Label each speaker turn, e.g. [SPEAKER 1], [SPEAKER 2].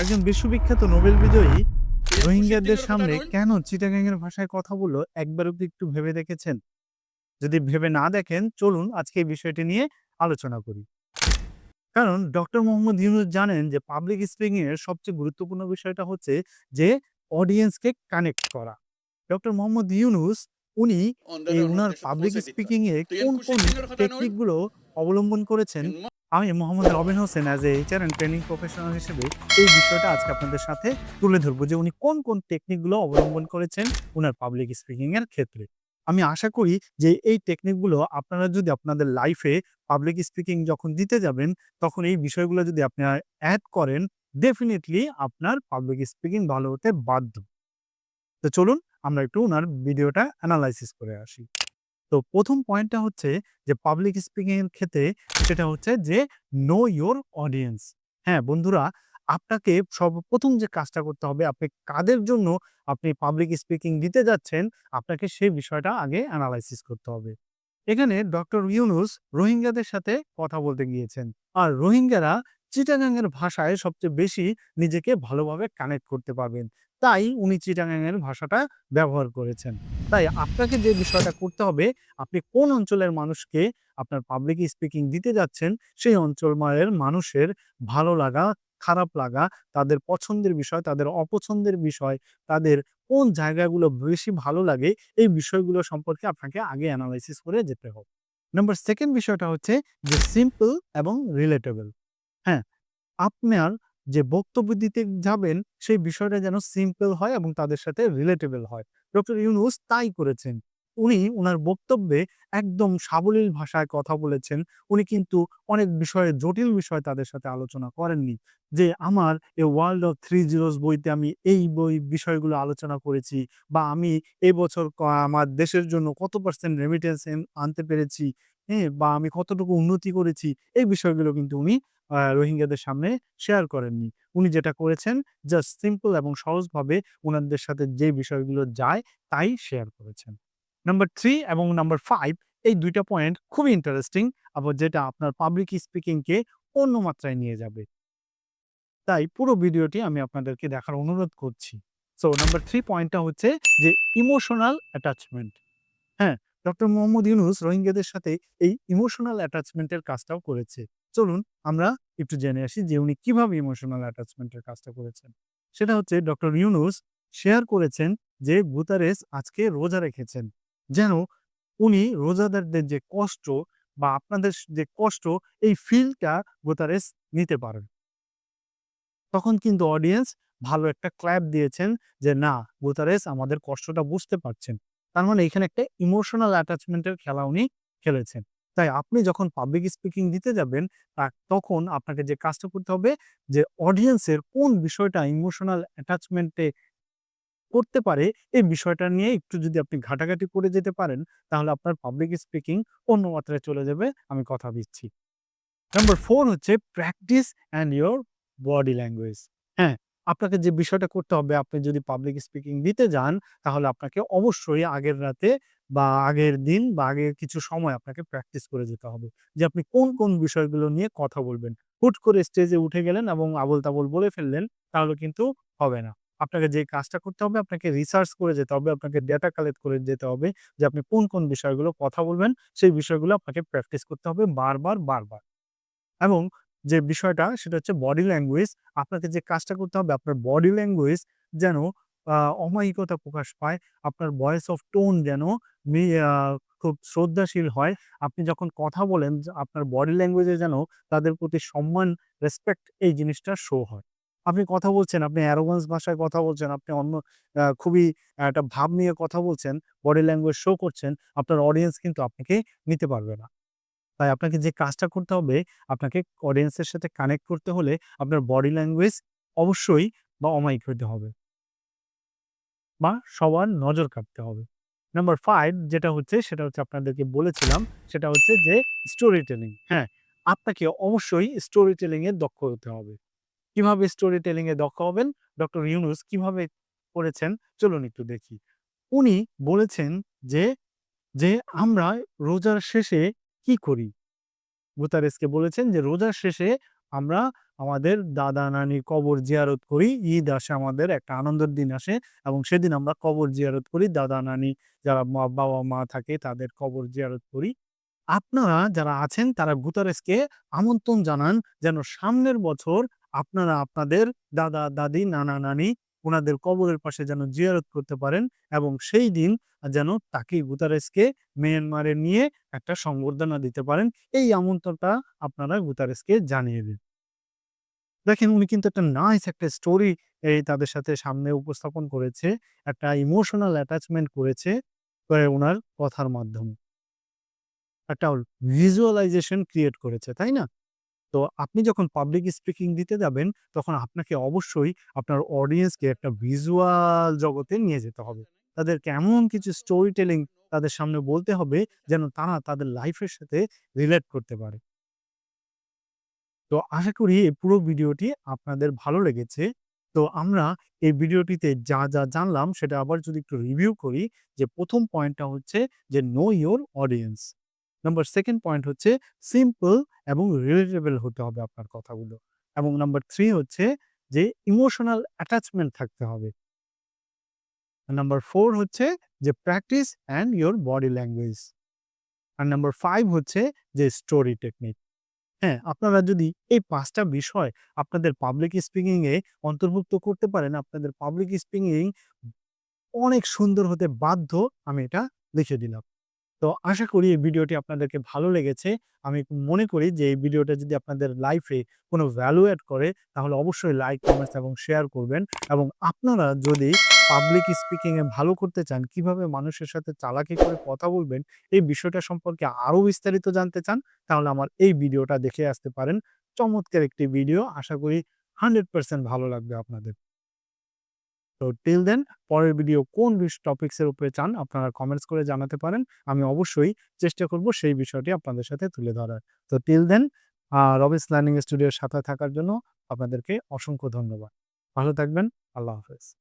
[SPEAKER 1] একজন বিশ্ববিখ্যাত নোবেল বিজয়ী রোহিঙ্গাদের সামনে কেন চিটাগাংয়ের ভাষায় কথা বলল একবারও কি একটু ভেবে দেখেছেন? যদি ভেবে না দেখেন চলুন আজকে এই বিষয়টি নিয়ে আলোচনা করি। কারণ ডক্টর মোহাম্মদ ইউনুস জানেন যে পাবলিক স্পিকিং এর সবচেয়ে গুরুত্বপূর্ণ বিষয়টা হচ্ছে যে অডিয়েন্সকে কানেক্ট করা। ডক্টর মোহাম্মদ ইউনুস উনি উনার পাবলিক স্পিকিং এ কোন কোন টেকনিকগুলো অবলম্বন করেছেন? আমি Mohammad Robin Hossain as a HR and training professional হিসেবে এই বিষয়টা আজকে আপনাদের সাথে তুলে ধরবো যে উনি কোন কোন টেকনিকগুলো অবলম্বন করেছেন উনার পাবলিক স্পিকিংয়ের ক্ষেত্রে। আমি আশা করি যে এই টেকনিকগুলো আপনারা যদি আপনাদের লাইফে পাবলিক স্পিকিং যখন দিতে যাবেন, তখন এই বিষয়গুলো যদি আপনারা অ্যাড করেন ডেফিনেটলি আপনার পাবলিক স্পিকিং ভালো হতে বাধ্য। তো চলুন আমরা একটু ওনার ভিডিওটা অ্যানালাইসিস করে আসি। তো প্রথম পয়েন্টটা হচ্ছে যে পাবলিক স্পিকিং এর ক্ষেত্রে সেটা হচ্ছে যে নো ইয়োর অডিয়েন্স হ্যাঁ বন্ধুরা, আপনাকে সর্বপ্রথম যে কাজটা করতে হবে, আপনি কাদের জন্য আপনি পাবলিক স্পিকিং দিতে যাচ্ছেন, আপনাকে সেই বিষয়টা আগে অ্যানালাইসিস করতে হবে। এখানে ডক্টর ইউনুস রোহিঙ্গাদের সাথে কথা বলতে গিয়েছেন। আর রোহিঙ্গারা চিটাগাংয়ের ভাষায় সবচেয়ে বেশি নিজেকে ভালোভাবে কানেক্ট করতে পারবেন। তাই উনি চিটাগাংয়ের ভাষাটা ব্যবহার করেছেন। তাই আপনাকে যে বিষয়টা করতে হবে, আপনি কোন অঞ্চলের মানুষকে আপনার পাবলিক স্পিকিং দিতে যাচ্ছেন, সেই অঞ্চলের মানুষের ভালো লাগা, খারাপ লাগা, তাদের পছন্দের বিষয়, তাদের অপছন্দের বিষয়, তাদের কোন জায়গাগুলো বেশি ভালো লাগে, এই বিষয়গুলো সম্পর্কে আপনাকে আগে অ্যানালাইসিস করে যেতে হবে। নাম্বার সেকেন্ড বিষয়টা হচ্ছে যে সিম্পল এবং রিলেটেবল হ্যাঁ আপনার যে বক্তব্য দিতে যাবেন, সেই বিষয়টা যেন সিম্পল হয় এবং তাদের সাথে রিলেটেবল হয়। ডক্টর ইউনুস তাই করেছেন। উনি ওনার বক্তব্যে একদম সাবলীল ভাষায় কথা বলেছেন। উনি কিন্তু অনেক বিষয়ে জটিল বিষয় তাদের সাথে আলোচনা করেননি। যে আমার a world of three zeros বইতে আমি এই বই বিষয়গুলো আলোচনা করেছি বা আমি এবছর বছর আমার দেশের জন্য কত পার্সেন্ট রেমিটেন্স আনতে পেরেছি হ্যাঁ বা আমি কতটুকু উন্নতি করেছি, এই বিষয়গুলো কিন্তু উনি রোহিঙ্গাদের সামনে শেয়ার করেননি। উনি যেটা করেছেন জাস্ট সিম্পল এবং সহজভাবে ওনাদের সাথে যে বিষয়গুলো যায়, তাই শেয়ার করেছেন। নাম্বার থ্রি এবং নাম্বার ফাইভ এই দুইটা পয়েন্ট খুবই ইন্টারেস্টিং আবার যেটা আপনার পাবলিক স্পিকিংকে অন্য মাত্রায় নিয়ে যাবে। তাই পুরো ভিডিওটি আমি আপনাদেরকে দেখার অনুরোধ করছি। সো নাম্বার থ্রি পয়েন্টটা হচ্ছে যে ইমোশনাল অ্যাটাচমেন্ট হ্যাঁ ডক্টর মোহাম্মদ ইউনুস রোহিঙ্গাদের সাথে এই ইমোশনাল অ্যাটাচমেন্টের কাজটাও করেছে। চলুন আমরা একটু জেনে আসি যে উনি কীভাবে ইমোশনাল অ্যাটাচমেন্টের কাজটা করেছেন। সেটা হচ্ছে ডক্টর ইউনুস শেয়ার করেছেন যে গুতারেস আজকে রোজা রেখেছেন। যেন উনি রোজাদারদের যে কষ্ট বা আপনাদের যে কষ্ট, এই ফিলটা গুতারেস নিতে পারেন। তখন কিন্তু অডিয়েন্স ভালো একটা ক্ল্যাপ দিয়েছেন যে না, গুতারেস আমাদের কষ্টটা বুঝতে পারছেন। তার মানে এখানে একটা ইমোশনাল অ্যাটাচমেন্টের খেলা উনি খেলেছেন। তাই আপনি যখন পাবলিক স্পিকিং দিতে যাবেন তখন আপনাকে যে কাজটা করতে হবে, যে অডিয়েন্সের কোন বিষয়টা ইমোশনাল অ্যাটাচমেন্টে করতে পারে, এই বিষয়টা নিয়ে একটু যদি আপনি ঘাটাঘাটি করে যেতে পারেন, তাহলে আপনার পাবলিক স্পিকিং অন্য মাত্রায় চলে যাবে। আমি কথা দিচ্ছি। নাম্বার ফোর হচ্ছে practice and your body language হ্যাঁ আপনাকে যে বিষয়টা করতে হবে, আপনি যদি পাবলিক স্পিকিং দিতে যান, তাহলে আপনাকে অবশ্যই আগের রাতে বা আগের দিন বা আগের কিছু সময় আপনাকে প্র্যাকটিস করে যেতে হবে। যে আপনি কোন কোন বিষয়গুলো নিয়ে কথা বলবেন। হুট করে স্টেজে উঠে গেলেন এবং আবল তাবল বলে ফেললেন, তাহলে কিন্তু হবে না। আপনাকে যে কাজটা করতে হবে, আপনাকে রিসার্চ করে যেতে হবে, আপনাকে ডেটা কালেক্ট করে যেতে হবে যে আপনি কোন কোন বিষয়গুলো কথা বলবেন, সেই বিষয়গুলো আপনাকে প্র্যাকটিস করতে হবে বারবার বারবার। এবং যে বিষয়টা, সেটা হচ্ছে বডি ল্যাঙ্গুয়েজ আপনাকে যে কাজটা করতে হবে, আপনার বডি ল্যাঙ্গুয়েজ যেন অমায়িকতা প্রকাশ পায়, আপনার ভয়েস অফ টোন যেন খুব শ্রদ্ধাশীল হয়। আপনি যখন কথা বলেন আপনার বডি ল্যাঙ্গুয়েজে যেন তাদের প্রতি সম্মান রেসপেক্ট এই জিনিসটা শো হয়। আপনি কথা বলছেন, আপনি অ্যারোগান্স ভাষায় কথা বলছেন, আপনি অন্য খুবই একটা ভাব নিয়ে কথা বলছেন বডি ল্যাঙ্গুয়েজ শো করছেন, আপনার অডিয়েন্স কিন্তু আপনাকে নিতে পারবে না। তাই আপনাকে যে কাজটা করতে হবে, আপনাকে অডিয়েন্সের সাথে কানেক্ট করতে হলে আপনার বডি ল্যাঙ্গুয়েজ অবশ্যই বা অমায়িক হতে হবে। বা সবার নজর কাটতে হবে। নাম্বার ফাইভ যেটা হচ্ছে, সেটা হচ্ছে আপনাদেরকে বলেছিলাম, সেটা হচ্ছে যে স্টোরি টেলিং হ্যাঁ আপনাকে অবশ্যই স্টোরি টেলিং এ দক্ষ হতে হবে। কীভাবে স্টোরি টেলিং এ দক্ষ হবেন? ডক্টর ইউনুস কীভাবে করেছেন? চলুন একটু দেখি। উনি বলেছেন যে যে আমরা রোজার শেষে কি করি? গুতারেসকে বলেছেন যে, রোজার শেষে আমরা আমাদের দাদা, নানি কবর জিয়ারত করি, ঈদ আসে আমাদের, একটা আনন্দের দিন আসে এবং সেদিন আমরা কবর জিয়ারত করি, দাদা, নানি যারা বাবা, মা থাকে তাদের কবর জিয়ারত করি। আপনারা যারা আছেন তারা গুতারেসকে আমন্ত্রণ জানান যেন সামনের বছর আপনারা আপনাদের দাদা, দাদি, নানা, নানি ওনাদের কবরের পাশে যেন জিয়ারত করতে পারেন এবং সেই দিন যেন তাকে গুতারেসকে মিয়ানমারে নিয়ে একটা সংবর্ধনা দিতে পারেন। এই আমন্ত্রণটা আপনারা গুতারেসকে জানিয়ে দিন। দেখেন উনি কিন্তু একটা নাইস একটা স্টোরি এই তাদের সাথে সামনে উপস্থাপন করেছে, একটা ইমোশনাল অ্যাটাচমেন্ট করেছে ওনার কথার মাধ্যমে। একটা ভিজুয়ালাইজেশন ক্রিয়েট করেছে, তাই না? তো আপনি যখন পাবলিক স্পিকিং দিতে যাবেন, তখন আপনাকে অবশ্যই আপনার অডিয়েন্সকে একটা ভিজুয়াল জগতে নিয়ে যেতে হবে। তাদেরকে এমন কিছু স্টোরি টেলিং তাদের সামনে বলতে হবে, যেন তারা তাদের লাইফের সাথে রিলেট করতে পারে। তো আশা করি এই পুরো ভিডিওটি আপনাদের ভালো লেগেছে। তো আমরা এই ভিডিওটিতে যা যা জানলাম সেটা আবার যদি একটু রিভিউ করি যে প্রথম পয়েন্টটা হচ্ছে যে know your audience number second point হচ্ছে সিম্পল এবং রিলেটেবল হতে হবে আপনার কথাগুলো। এবং নাম্বার থ্রি হচ্ছে যে ইমোশনাল অ্যাটাচমেন্ট থাকতে হবে। নাম্বার ফোর হচ্ছে যে practice and your body language R number five হচ্ছে যে স্টোরি টেকনিক হ্যাঁ আপনারা যদি এই পাঁচটা বিষয় আপনাদের পাবলিক স্পিকিং এ অন্তর্ভুক্ত করতে পারেন, আপনাদের পাবলিক স্পিকিং অনেক সুন্দর হতে বাধ্য, আমি এটা লিখে দিলাম। তো আশা করি এই ভিডিওটি আপনাদেরকে ভালো লেগেছে। আমি মনে করি যে এই ভিডিওটা যদি আপনাদের লাইফে কোনো ভ্যালু অ্যাড করে, তাহলে অবশ্যই লাইক কমেন্টস এবং শেয়ার করবেন। এবং আপনারা যদি পাবলিক স্পিকিংয়ে ভালো করতে চান, কীভাবে মানুষের সাথে চালাকি করে কথা বলবেন, এই বিষয়টা সম্পর্কে আরও বিস্তারিত জানতে চান, তাহলে আমার এই ভিডিওটা দেখে আসতে পারেন। চমৎকার একটি ভিডিও আশা করি হান্ড্রেড পার্সেন্ট ভালো লাগবে আপনাদের। তো টিল দেন পরের ভিডিও কোন টপিক্সের উপরে চান আপনারা কমেন্টস করে জানাতে পারেন। আমি অবশ্যই চেষ্টা করব সেই বিষয়টি আপনাদের সাথে তুলে ধরার। তো টিল দেন রবিস লার্নিং স্টুডিওর সাথে থাকার জন্য আপনাদেরকে অসংখ্য ধন্যবাদ। ভালো থাকবেন। আল্লাহ হাফেজ।